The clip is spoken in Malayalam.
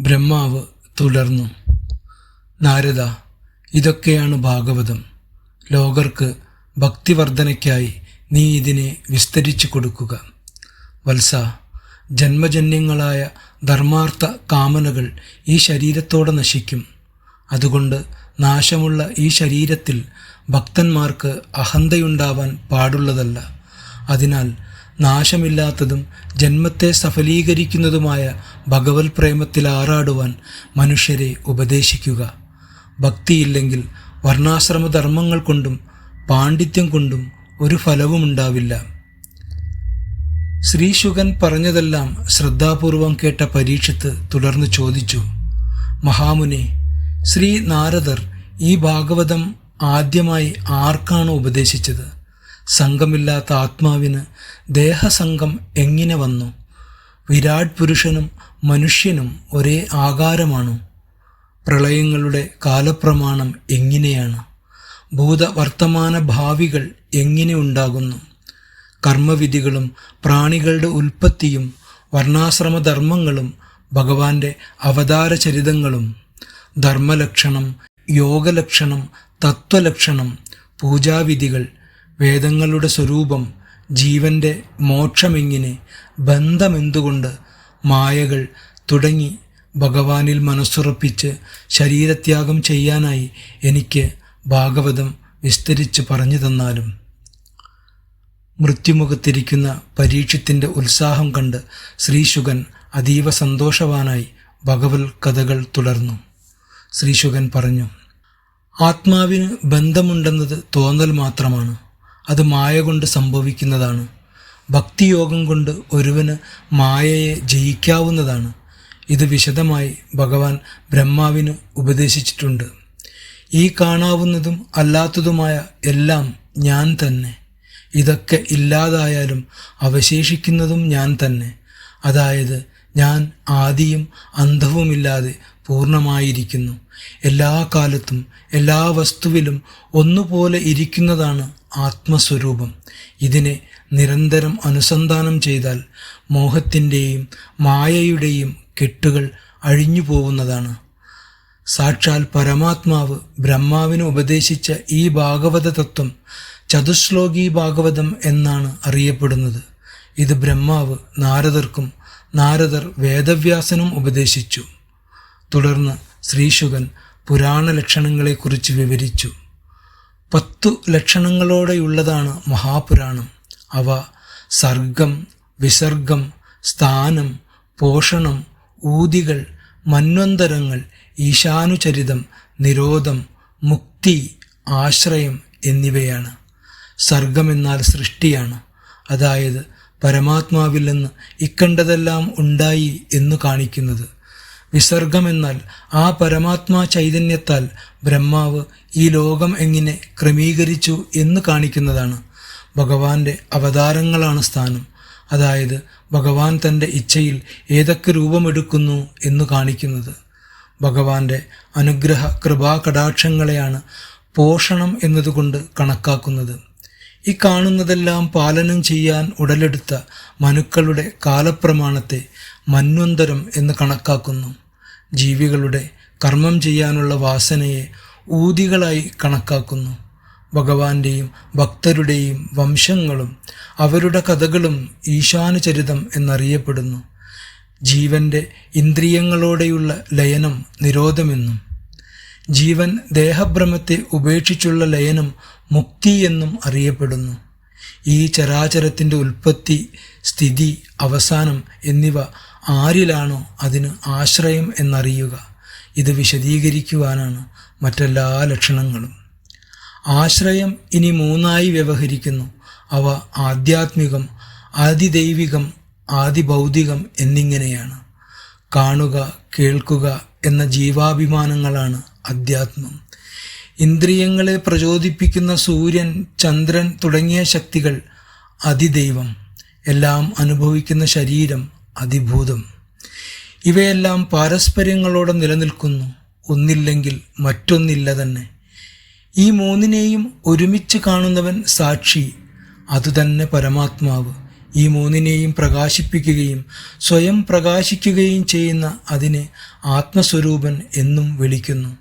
ബ്രഹ്മാവ് തുടർന്നു നാരദ ഇതൊക്കെയാണ് ഭാഗവതം. ലോകർക്ക് ഭക്തിവർദ്ധനയ്ക്കായി നീ ഇതിനെ വിസ്തരിച്ചു കൊടുക്കുക. വത്സ ജന്മജന്യങ്ങളായ ധർമാർത്ഥ കാമനകൾ ഈ ശരീരത്തോടെ നശിക്കും. അതുകൊണ്ട് നാശമുള്ള ഈ ശരീരത്തിൽ ഭക്തന്മാർക്ക് അഹന്തയുണ്ടാവാൻ പാടുള്ളതല്ല. അതിനാൽ നാശമില്ലാത്തതും ജന്മത്തെ സഫലീകരിക്കുന്നതുമായ ഭഗവത് പ്രേമത്തിൽ ആറാടുവാൻ മനുഷ്യരെ ഉപദേശിക്കുക. ഭക്തിയില്ലെങ്കിൽ വർണാശ്രമ ധർമ്മങ്ങൾ കൊണ്ടും പാണ്ഡിത്യം കൊണ്ടും ഒരു ഫലവുമുണ്ടാവില്ല. ശ്രീശുഗൻ പറഞ്ഞതെല്ലാം ശ്രദ്ധാപൂർവം കേട്ട പരീക്ഷത്ത് തുടർന്ന് ചോദിച്ചു മഹാമുനെ ശ്രീ നാരദർ ഈ ഭാഗവതം ആദ്യമായി ആർക്കാണ് ഉപദേശിച്ചത്? സംഘമില്ലാത്ത ആത്മാവിന് ദേഹസംഘം എങ്ങനെ വന്നു? വിരാട് പുരുഷനും മനുഷ്യനും ഒരേ ആകാരമാണോ? പ്രളയങ്ങളുടെ കാലപ്രമാണം എങ്ങനെയാണ്? ഭൂതവർത്തമാന ഭാവികൾ എങ്ങനെ ഉണ്ടാകുന്നു? കർമ്മവിധികളും പ്രാണികളുടെ ഉൽപ്പത്തിയും വർണാശ്രമധർമ്മങ്ങളും ഭഗവാന്റെ അവതാരചരിതങ്ങളും ധർമ്മലക്ഷണം യോഗലക്ഷണം തത്വലക്ഷണം പൂജാവിധികൾ വേദങ്ങളുടെ സ്വരൂപം ജീവന്റെ മോക്ഷമെങ്ങിനെ ബന്ധമെന്തുകൊണ്ട് മായകൾ തുടങ്ങി ഭഗവാനിൽ മനസ്സുറപ്പിച്ച് ശരീരത്യാഗം ചെയ്യാനായി എനിക്ക് ഭാഗവതം വിസ്തരിച്ച് പറഞ്ഞു തന്നാലും? മൃത്യുമുഖത്തിരിക്കുന്ന പരീക്ഷത്തിന്റെ ഉത്സാഹം കണ്ട് ശ്രീശുഗൻ അതീവ സന്തോഷവാനായി ഭഗവത് കഥകൾ തുടർന്നു. ശ്രീശുഗൻ പറഞ്ഞു ആത്മാവിന് ബന്ധമുണ്ടെന്നത് തോന്നൽ മാത്രമാണ്. അത് മായ കൊണ്ട് സംഭവിക്കുന്നതാണ്. ഭക്തിയോഗം കൊണ്ട് ഒരുവന് മായയെ ജയിക്കാവുന്നതാണ്. ഇത് വിശദമായി ഭഗവാൻ ബ്രഹ്മാവിന് ഉപദേശിച്ചിട്ടുണ്ട്. ഈ കാണാവുന്നതും അല്ലാത്തതുമായ എല്ലാം ഞാൻ തന്നെ. ഇതൊക്കെ ഇല്ലാതായാലും അവശേഷിക്കുന്നതും ഞാൻ തന്നെ. അതായത് ഞാൻ ആദിയും അന്ധവുമില്ലാതെ പൂർണമായിരിക്കുന്നു എല്ലാ കാലത്തും എല്ലാ വസ്തുവിലും ഒന്നുപോലെ ഇരിക്കുന്നതാണ് ആത്മസ്വരൂപം. ഇതിനെ നിരന്തരം അനുസന്ധാനം ചെയ്താൽ മോഹത്തിന്റെയും മായയുടെയും കെട്ടുകൾ അഴിഞ്ഞു പോകുന്നതാണ്. സാക്ഷാൽ പരമാത്മാവ് ബ്രഹ്മാവിന് ഉപദേശിച്ച ഈ ഭാഗവത തത്വം ചതുശ്ലോകി ഭാഗവതം എന്നാണ് അറിയപ്പെടുന്നത്. ഇത് ബ്രഹ്മാവ് നാരദർക്കും നാരദർ വേദവ്യാസനും ഉപദേശിച്ചു. തുടർന്ന് ശ്രീശുകൻ പുരാണ ലക്ഷണങ്ങളെക്കുറിച്ച് വിവരിച്ചു. പത്തു ലക്ഷണങ്ങളോടെയുള്ളതാണ് മഹാപുരാണം. അവ സർഗം വിസർഗം സ്ഥാനം പോഷണം ഊതികൾ മന്വന്തരങ്ങൾ ഈശാനുചരിതം നിരോധം മുക്തി ആശ്രയം എന്നിവയാണ്. സർഗമെന്നാൽ സൃഷ്ടിയാണ്. അതായത് പരമാത്മാവിൽ നിന്ന് ഇക്കണ്ടതെല്ലാം ഉണ്ടായി എന്ന് കാണിക്കുന്നത്. വിസർഗമെന്നാൽ ആ പരമാത്മാ ചൈതന്യത്താൽ ബ്രഹ്മാവ് ഈ ലോകം എങ്ങനെ ക്രമീകരിച്ചു എന്ന് കാണിക്കുന്നതാണ്. ഭഗവാന്റെ അവതാരങ്ങളാണ് സ്ഥാനം. അതായത് ഭഗവാൻ തന്റെ ഇച്ഛയിൽ ഏതൊക്കെ രൂപമെടുക്കുന്നു എന്ന് കാണിക്കുന്നത്. ഭഗവാന്റെ അനുഗ്രഹ കൃപാകടാക്ഷങ്ങളെയാണ് പോഷണം എന്നതുകൊണ്ട് കണക്കാക്കുന്നത്. ഈ കാണുന്നതെല്ലാം പാലനം ചെയ്യാൻ ഉടലെടുത്ത മനുക്കളുടെ കാലപ്രമാണത്തെ മന്വന്തരം എന്ന് കണക്കാക്കുന്നു. ജീവികളുടെ കർമ്മം ചെയ്യാനുള്ള വാസനയെ ഊതികളായി കണക്കാക്കുന്നു. ഭഗവാന്റെയും ഭക്തരുടെയും വംശങ്ങളും അവരുടെ കഥകളും ഈശാനുചരിതം എന്നറിയപ്പെടുന്നു. ജീവന്റെ ഇന്ദ്രിയങ്ങളോടെയുള്ള ലയനം നിരോധമെന്നും ജീവൻ ദേഹഭ്രമത്തെ ഉപേക്ഷിച്ചുള്ള ലയനം മുക്തി എന്നും അറിയപ്പെടുന്നു. ഈ ചരാചരത്തിന്റെ ഉൽപ്പത്തി സ്ഥിതി അവസാനം എന്നിവ ആരിലാണോ അതിന് ആശ്രയം എന്നറിയുക. ഇത് വിശദീകരിക്കുവാനാണ് മറ്റെല്ലാ ലക്ഷണങ്ങളും. ആശ്രയം ഇനി മൂന്നായി വ്യവഹരിക്കുന്നു. അവ ആധ്യാത്മികം ആദിദൈവികം ആദിഭൗതികം എന്നിങ്ങനെയാണ്. കാണുക കേൾക്കുക എന്ന ജീവാഭിമാനങ്ങളാണ് അധ്യാത്മം. ഇന്ദ്രിയങ്ങളെ പ്രചോദിപ്പിക്കുന്ന സൂര്യൻ ചന്ദ്രൻ തുടങ്ങിയ ശക്തികൾ അതിദൈവം. എല്ലാം അനുഭവിക്കുന്ന ശരീരം അതിഭൂതം. ഇവയെല്ലാം പാരസ്പര്യങ്ങളോടെ നിലനിൽക്കുന്നു. ഒന്നില്ലെങ്കിൽ മറ്റൊന്നില്ല തന്നെ. ഈ മൂന്നിനെയും ഒരുമിച്ച് കാണുന്നവൻ സാക്ഷി. അതുതന്നെ പരമാത്മാവ്. ഈ മൂന്നിനെയും പ്രകാശിപ്പിക്കുകയും സ്വയം പ്രകാശിക്കുകയും ചെയ്യുന്ന അതിനെ ആത്മസ്വരൂപൻ എന്നും വിളിക്കുന്നു.